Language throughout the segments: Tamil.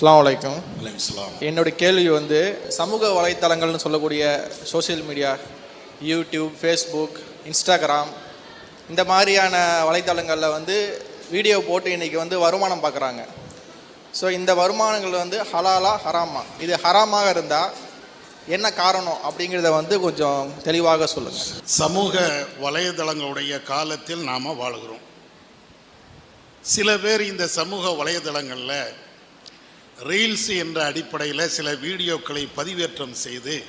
அஸ்ஸலாமு அலைக்கும். அலைஹிஸ்ஸலாம் என்னுடைய கேள்வி வந்து சமூக வலைத்தளங்கள்னு சொல்லக்கூடிய social media YouTube Facebook Instagram இந்த மாதிரியான வலைத்தளங்களில் வந்து வீடியோ போட்டு இன்றைக்கி வந்து வருமானம் பார்க்குறாங்க. ஸோ இந்த வருமானங்கள் வந்து ஹலாலா ஹராமா? இது ஹராமாக இருந்தால் என்ன காரணம் அப்படிங்கிறத வந்து கொஞ்சம் தெளிவாக சொல்லுங்கள் சமூக வலைதளங்களுடைய காலத்தில் நாம் வாழுகிறோம். சில பேர் இந்த சமூக வலைதளங்களில் ரீல்ஸ் என்ற அடிப்படையில் சில வீடியோக்களை பதிவேற்றம் செய்து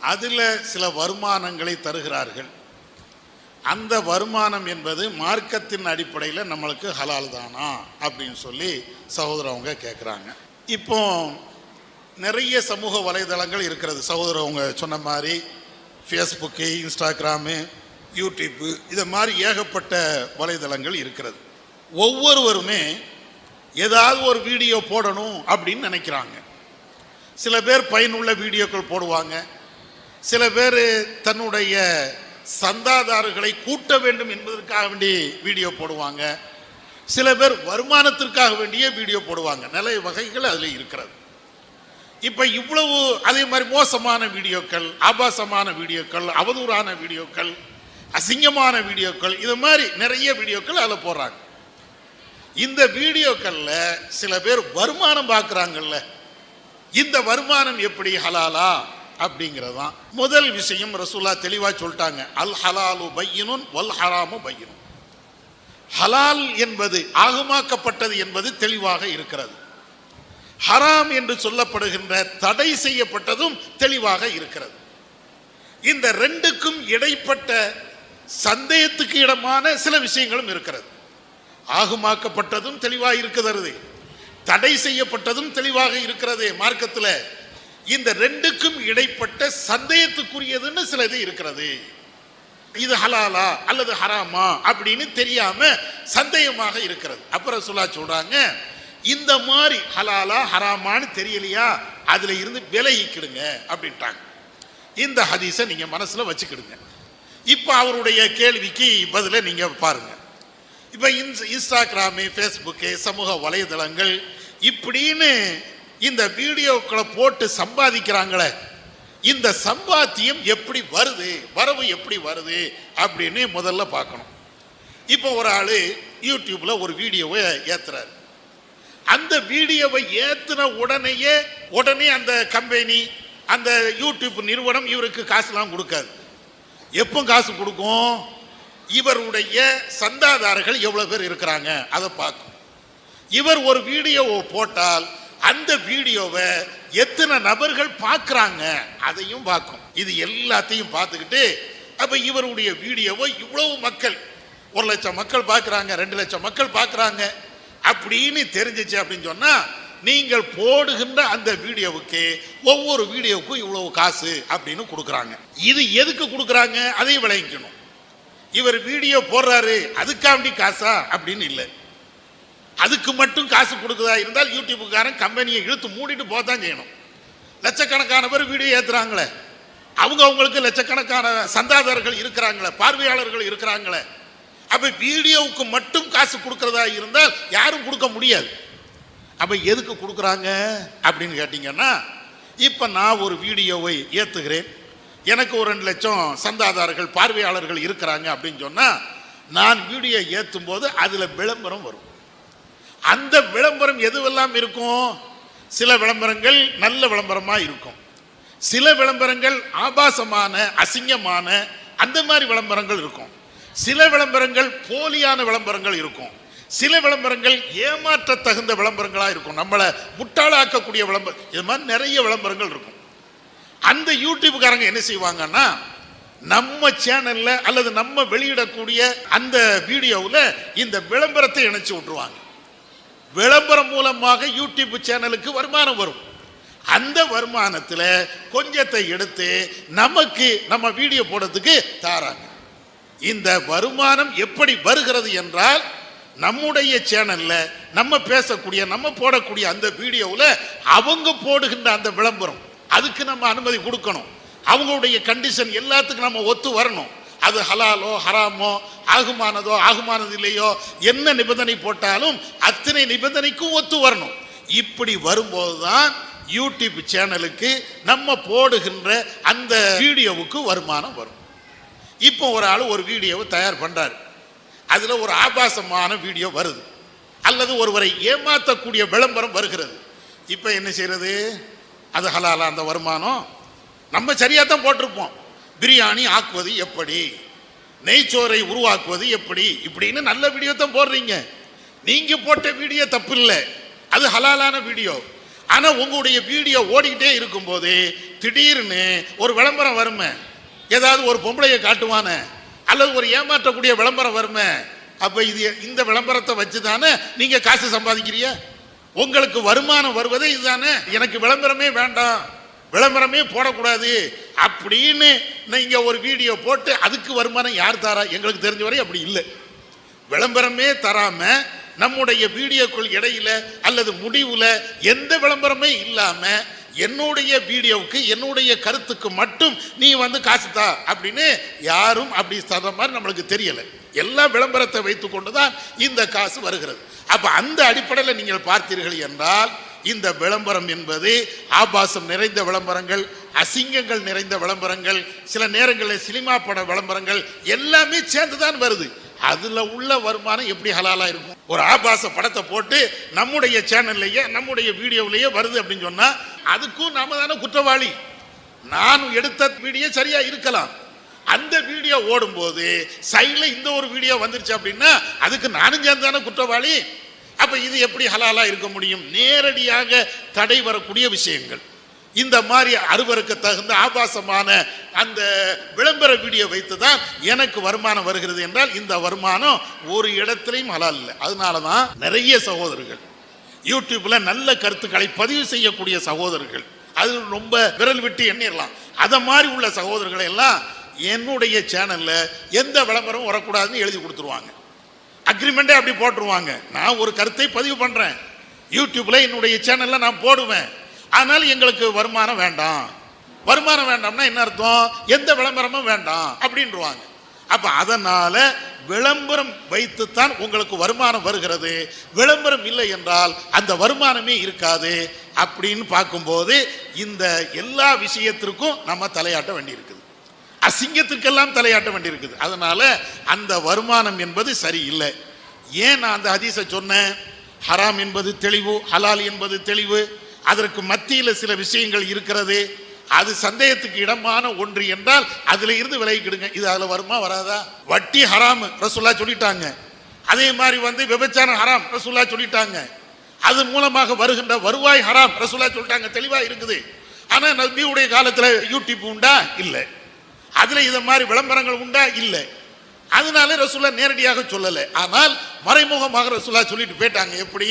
அதில் சில வருமானங்களை தருகிறார்கள். அந்த வருமானம் என்பது மார்க்கத்தின் அடிப்படையில் நம்மளுக்கு ஹலால் தானா? அப்படின்னு சொல்லி சகோதரவங்க கேட்குறாங்க இப்போ நிறைய சமூக வலைதளங்கள் இருக்கிறது. சகோதரவங்க சொன்ன மாதிரி ஃபேஸ்புக்கு இன்ஸ்டாகிராமு யூடியூப்பு இதை மாதிரி ஏகப்பட்ட வலைதளங்கள் இருக்கிறது. ஒவ்வொருவருமே ஏதாவது ஒரு வீடியோ போடணும் அப்படின்னு நினைக்கிறாங்க. சில பேர் பயனுள்ள வீடியோக்கள் போடுவாங்க. சில பேர் தன்னுடைய சந்தாதாரர்களை கூட்ட வேண்டும் என்பதற்காக வேண்டி வீடியோ போடுவாங்க. சில பேர் வருமானத்திற்காக வேண்டிய வீடியோ போடுவாங்க. நிறைய வகைகள் அதில் இருக்கிறது. இப்போ இவ்வளவு அதே மாதிரி மோசமான வீடியோக்கள் ஆபாசமான வீடியோக்கள் அவதூறான வீடியோக்கள் அசிங்கமான வீடியோக்கள் இது மாதிரி நிறைய வீடியோக்கள் அதில் போடுறாங்க. இந்த வீடியோக்களில் சில பேர் வருமானம் பார்க்குறாங்கல்ல இந்த வருமானம் எப்படி ஹலாலா? அப்படிங்கிறது தான் முதல் விஷயம் ரசூலா தெளிவாக சொல்லிட்டாங்க. அல் ஹலாலு பையனும் வல் ஹராமு பையனும் ஹலால் என்பது ஆகமாக்கப்பட்டது என்பது தெளிவாக இருக்கிறது. ஹராம் என்று சொல்லப்படுகின்ற தடை செய்யப்பட்டதும் தெளிவாக இருக்கிறது. இந்த ரெண்டுக்கும் இடைப்பட்ட சந்தேகத்துக்கு இடமான சில விஷயங்களும் இருக்கிறது. ஆகுமாக்கப்பட்டதும் தெளிவாக இருக்கிறது. தடை செய்யப்பட்டதும் தெளிவாக இருக்கிறது மார்க்கத்தில். இந்த ரெண்டுக்கும் இடைப்பட்ட சந்தேகத்துக்குரியதுன்னு சில இது இருக்கிறது. இது ஹலாலா அல்லது ஹராமா அப்படின்னு தெரியாம சந்தேகமாக இருக்கிறது. அப்புறம் சொல்லா சொல்றாங்க இந்த மாதிரி ஹலாலா ஹராமான்னு தெரியலையா? அதுல இருந்து விலகிக்கிடுங்க அப்படின்ட்டாங்க. இந்த ஹதீஸை நீங்க மனசுல வச்சுக்கிடுங்க. இப்போ அவருடைய கேள்விக்கு பதிலை நீங்க பாருங்க. இப்போ இன்ஸ் இன்ஸ்டாகிராமு ஃபேஸ்புக்கு சமூக வலைதளங்கள் இப்படின்னு இந்த வீடியோக்களை போட்டு சம்பாதிக்கிறாங்களே. இந்த சம்பாத்தியம் எப்படி வருது வரவு எப்படி வருது அப்படின்னு முதல்ல பார்க்கணும். இப்போ ஒரு ஆள் யூடியூப்பில் ஒரு வீடியோவை ஏற்றுறாரு அந்த வீடியோவை ஏற்றின உடனேயே உடனே அந்த கம்பெனி அந்த யூடியூப் நிறுவனம் இவருக்கு காசுலாம் கொடுக்காது. எப்போ காசு கொடுக்கும்? இவருடைய சந்தாதாரர்கள் எவ்வளோ பேர் இருக்கிறாங்க? அதை பார்க்கும் இவர் ஒரு வீடியோவை போட்டால் அந்த வீடியோவை எத்தனை நபர்கள் பார்க்குறாங்க? அதையும் பார்க்கும் இது எல்லாத்தையும் பார்த்துக்கிட்டு அப்போ இவருடைய வீடியோவை இவ்வளவு மக்கள் ஒரு லட்சம் மக்கள் பார்க்குறாங்க ரெண்டு லட்சம் மக்கள் பார்க்குறாங்க அப்படின்னு தெரிஞ்சிச்சு அப்படின்னு சொன்னால் நீங்கள் போடுகின்ற அந்த வீடியோவுக்கு ஒவ்வொரு வீடியோவுக்கும் இவ்வளவு காசு அப்படின்னு கொடுக்குறாங்க. இது எதுக்கு கொடுக்குறாங்க? அதையும் விளங்கிக்கணும். இவர் வீடியோ போடுறாரு அதுக்காண்டி காசா? அப்படின்னு இல்லை. அதுக்கு மட்டும் காசு கொடுக்குதா இருந்தால் யூடியூப்புக்காரன் கம்பெனியை இழுத்து மூடிட்டு போதான் செய்யணும். லட்சக்கணக்கான பேர் வீடியோ ஏற்றுறாங்களே அவங்க அவங்களுக்கு லட்சக்கணக்கான சந்தாதாரர்கள் இருக்கிறாங்களே பார்வையாளர்கள் இருக்கிறாங்களே. அப்ப வீடியோவுக்கு மட்டும் காசு கொடுக்கறதா இருந்தால் யாரும் கொடுக்க முடியாது. அப்ப எதுக்கு கொடுக்குறாங்க? அப்படின்னு கேட்டீங்கன்னா இப்ப நான் ஒரு வீடியோவை ஏத்துகிறேன். எனக்கு ஒரு ரெண்டு லட்சம் சந்தாதாரர்கள் பார்வையாளர்கள் இருக்கிறாங்க அப்படின்னு சொன்னால் நான் வீடியோ ஏற்றும் போது அதில் விளம்பரம் வரும். அந்த விளம்பரம் எதுவெல்லாம் இருக்கும்? சில விளம்பரங்கள் நல்ல விளம்பரமாக இருக்கும். சில விளம்பரங்கள் ஆபாசமான அசிங்கமான அந்த மாதிரி விளம்பரங்கள் இருக்கும். சில விளம்பரங்கள் போலியான விளம்பரங்கள் இருக்கும். சில விளம்பரங்கள் ஏமாற்ற தகுந்த விளம்பரங்களாக இருக்கும். நம்மளை முட்டாளாக்கக்கூடிய விளம்பரம் இது மாதிரி நிறைய விளம்பரங்கள் இருக்கும். அந்த யூடியூப்காரங்க என்ன செய்வாங்கன்னா நம்ம சேனல்ல அல்லது நம்ம வெளியிடக்கூடிய அந்த வீடியோவில் இந்த விளம்பரத்தை இணைச்சு விட்டுருவாங்க. விளம்பரம் மூலமாக யூடியூப் சேனலுக்கு வருமானம் வரும். அந்த வருமானத்தில் கொஞ்சத்தை எடுத்து நமக்கு நம்ம வீடியோ போடுறதுக்கு தாராங்க இந்த வருமானம் எப்படி வருகிறது என்றால் நம்முடைய சேனல்ல நம்ம பேசக்கூடிய நம்ம போடக்கூடிய அந்த வீடியோவில் அவங்க போடுகின்ற அந்த விளம்பரம். அதுக்கு நம்ம அனுமதி கொடுக்கணும். அவங்களுடைய கண்டிஷன் எல்லாத்துக்கும் நம்ம ஒத்து வரணும். அது ஹலாலோ ஹராமோ ஆகுமானதோ ஆகுமானது இல்லையோ என்ன நிபந்தனை போட்டாலும் அத்தனை நிபந்தனைக்கும் ஒத்து வரணும். இப்படி வரும்போது தான் யூடியூப் சேனலுக்கு நம்ம போடுகின்ற அந்த வீடியோவுக்கு வருமானம் வரும். இப்போ ஒரு ஆள் ஒரு வீடியோவை தயார் பண்ணுறாரு அதில் ஒரு ஆபாசமான வீடியோ வருது. அல்லது ஒருவரை ஏமாற்றக்கூடிய விளம்பரம் வருகிறது. இப்போ என்ன செய்கிறது அது ஹலாலா அந்த வருமானம். நம்ம சரியாக தான் போட்டிருப்போம். பிரியாணி ஆக்குவது எப்படி? நெய்ச்சோரை உருவாக்குவது எப்படி? இப்படின்னு நல்ல வீடியோ தான் போடுறீங்க. நீங்கள் போட்ட வீடியோ தப்பு இல்லை அது ஹலாலான வீடியோ ஆனால் உங்களுடைய வீடியோ ஓடிக்கிட்டே இருக்கும்போது திடீர்னு ஒரு விளம்பரம் வருமே? ஏதாவது ஒரு பொம்பளையை காட்டுவானே? அல்லது ஒரு ஏமாற்றக்கூடிய விளம்பரம் வருமே? அப்போ இது இந்த விளம்பரத்தை வச்சு தானே நீங்கள் காசு சம்பாதிக்கிறீங்க? உங்களுக்கு வருமானம் வருவதே இதுதானே? எனக்கு விளம்பரமே வேண்டாம். விளம்பரமே போடக்கூடாது. அப்படின்னு நீங்க ஒரு வீடியோ போட்டு அதுக்கு வருமானம் யார் தாரா? எங்களுக்கு தெரிஞ்ச வரை அப்படி இல்லை. விளம்பரமே தராம நம்முடைய வீடியோக்குள் இடையில அல்லது முடிவுல எந்த விளம்பரமே இல்லாம என்னுடைய வீடியோவுக்கு என்னுடைய கருத்துக்கு மட்டும் நீ வந்து காசு தா அப்படின்னு யாரும் அப்படி தர மாதிரி நம்மளுக்கு தெரியலை. எல்லா விளம்பரத்தை வைத்துக்கொண்டு கொண்டுதான் இந்த காசு வருகிறது. அப்ப அந்த அடிப்படையில் நீங்கள் பார்த்தீர்கள் என்றால் இந்த விளம்பரம் என்பது ஆபாசம் நிறைந்த விளம்பரங்கள் அசிங்கங்கள் நிறைந்த விளம்பரங்கள் சில நேரங்களில் சினிமா பட விளம்பரங்கள் எல்லாமே சேர்ந்து தான் வருது. அதுல உள்ள வருமானம் எப்படி ஹலாலா இருக்கும்? ஒரு ஆபாச படத்தை போட்டு நம்முடைய சேனல்லையே நம்முடைய வீடியோவிலேயே வருது அப்படின்னு சொன்னா அதுக்கும் நாம தானே குற்றவாளி. நான் எடுத்த வீடியோ சரியா இருக்கலாம். அந்த வீடியோ ஓடும்போது சைடில் இந்த ஒரு வீடியோ வந்துருச்சு அப்படின்னா அதுக்கு நானும் சேர்ந்தானே குற்றவாளி? அப்போ இது எப்படி ஹலாலாக இருக்க முடியும்? நேரடியாக தடை வரக்கூடிய விஷயங்கள். இந்த மாதிரி அறுவருக்கு தகுந்த ஆபாசமான அந்த விளம்பர வீடியோ வைத்து தான் எனக்கு வருமானம் வருகிறது என்றால் இந்த வருமானம் ஒரு இடத்துலையும் ஹலால் இல்லை. அதனால தான் நிறைய சகோதரர்கள் யூடியூப்பில் நல்ல கருத்துக்களை பதிவு செய்யக்கூடிய சகோதரர்கள். அது ரொம்ப விரல் விட்டு எண்ணிடலாம் அதை மாதிரி உள்ள சகோதரர்களை எல்லாம் என்னுடைய சேனலில் எந்த விளம்பரமும் வரக்கூடாதுன்னு எழுதி கொடுத்துருவாங்க. அக்ரிமெண்ட்டே அப்படி போட்டுருவாங்க. நான் ஒரு கருத்தை பதிவு பண்ணுறேன் யூடியூப்பில் என்னுடைய சேனலில் நான் போடுவேன். ஆனால் எங்களுக்கு வருமானம் வேண்டாம். வருமானம் வேண்டாம்னா என்ன அர்த்தம்? எந்த விளம்பரமும் வேண்டாம் அப்படின்றாங்க அப்போ அதனால் விளம்பரம் வைத்துத்தான் உங்களுக்கு வருமானம் வருகிறது. விளம்பரம் இல்லை என்றால் அந்த வருமானமே இருக்காது அப்படின்னு பார்க்கும்போது இந்த எல்லா விஷயத்திற்கும் நம்ம தலையாட்ட வேண்டியிருக்கு. அசிங்கத்துக்கெல்லாம் தலையாட்ட வேண்டியிருக்குது. அதனால அந்த வருமானம் என்பது சரியில்லை. ஏன் நான் அந்த ஹதீஸை சொன்னேன்? ஹராம் என்பது தெளிவு ஹலால் என்பது தெளிவு. அதற்கு மத்தியில் சில விஷயங்கள் இருக்கிறது. அது சந்தேகத்துக்கு இடமான ஒன்று என்றால் அதுல இருந்து விலகிக்கிடுங்க. இது அதுல வருமா வராதா? வட்டி ஹராம் ரசுல்லா சொல்லிட்டாங்க. அதே மாதிரி வந்து விபச்சாரம் ஹராம் ரசுல்லா சொல்லிட்டாங்க. அது மூலமாக வருகின்ற வருவாய் ஹராம் ரசுல்லா சொல்லிட்டாங்க. தெளிவா இருக்குது. ஆனா நபியுடைய காலத்துல யூடியூப் உண்டா? இல்லை. அதுல இதை மாதிரி விளம்பரங்கள் உண்டா? இல்லை. அதனால ரசூல்லா நேரடியாக சொல்லலை. ஆனால் மறைமுகமாக ரசூல்லா சொல்லிட்டு போயிட்டாங்க. எப்படி?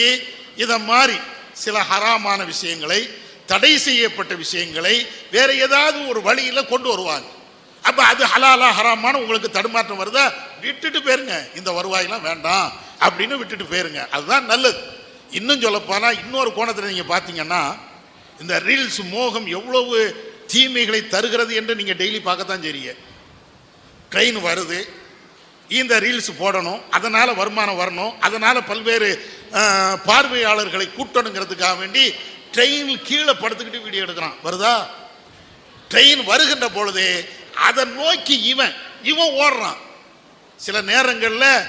இதை மாதிரி சில ஹராமான விஷயங்களை தடை செய்யப்பட்ட விஷயங்களை வேற ஏதாவது ஒரு வழியில் கொண்டு வருவாங்க. அப்ப அது ஹலாலா ஹராமான உங்களுக்கு தடுமாற்றம் வருதா? விட்டுட்டு போயிருங்க. இந்த வருவாயெல்லாம் வேண்டாம் அப்படின்னு விட்டுட்டு போயிருங்க. அதுதான் நல்லது. இன்னும் சொல்லப்போனால் இன்னொரு கோணத்தில் நீங்கள் பார்த்தீங்கன்னா இந்த ரீல்ஸ் மோகம் எவ்வளவு தீமைகளை தருகிறது என்று நீங்கள் டெய்லி பார்க்கத்தான் செய்றீங்க. ட்ரெயின் வருது. இந்த ரீல்ஸ் போடணும். அதனால் வருமானம் வரணும். அதனால் பல்வேறு பார்வையாளர்களை கூட்டணுங்கிறதுக்காக வேண்டி ட்ரெயினில் கீழே படுத்துக்கிட்டு வீடியோ எடுக்கிறான். வருதா? ட்ரெயின் வருகின்ற பொழுது அதை நோக்கி இவன் இவன் ஓடுறான். சில நேரங்களில்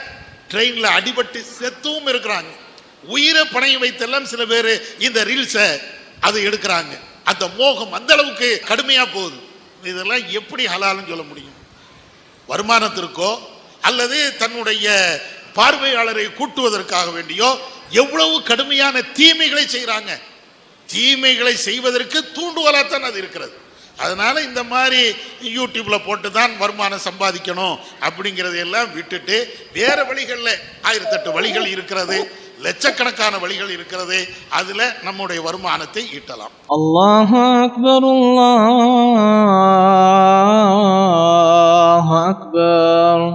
ட்ரெயினில் அடிபட்டு செத்துவும் இருக்கிறாங்க. உயிரை பணையம் வைத்தெல்லாம் சில பேர் இந்த ரீல்ஸை அதை எடுக்கிறாங்க. அந்த மோகம் அந்த அளவுக்கு கடுமையாக போகுது. இதெல்லாம் எப்படி ஹலால்னு சொல்ல முடியும்? வருமானத்திற்கோ அல்லது தன்னுடைய பார்வையாளரை கூட்டுவதற்காக வேண்டியோ எவ்வளவு கடுமையான தீமைகளை செய்கிறாங்க தீமைகளை செய்வதற்கு தூண்டுகோலாத்தான் அது இருக்கிறது. அதனால் இந்த மாதிரி யூடியூப்பில் போட்டு தான் வருமானம் சம்பாதிக்கணும் அப்படிங்கிறதையெல்லாம் விட்டுட்டு வேறு வழிகளில் ஆயிரத்தெட்டு வழிகள் இருக்கிறது. லட்சக்கணக்கான வழிகள் இருக்கிறது அதுல நம்முடைய வருமானத்தை ஈட்டலாம். அல்லாஹ் அக்பர் அல்லாஹ் அக்பர்.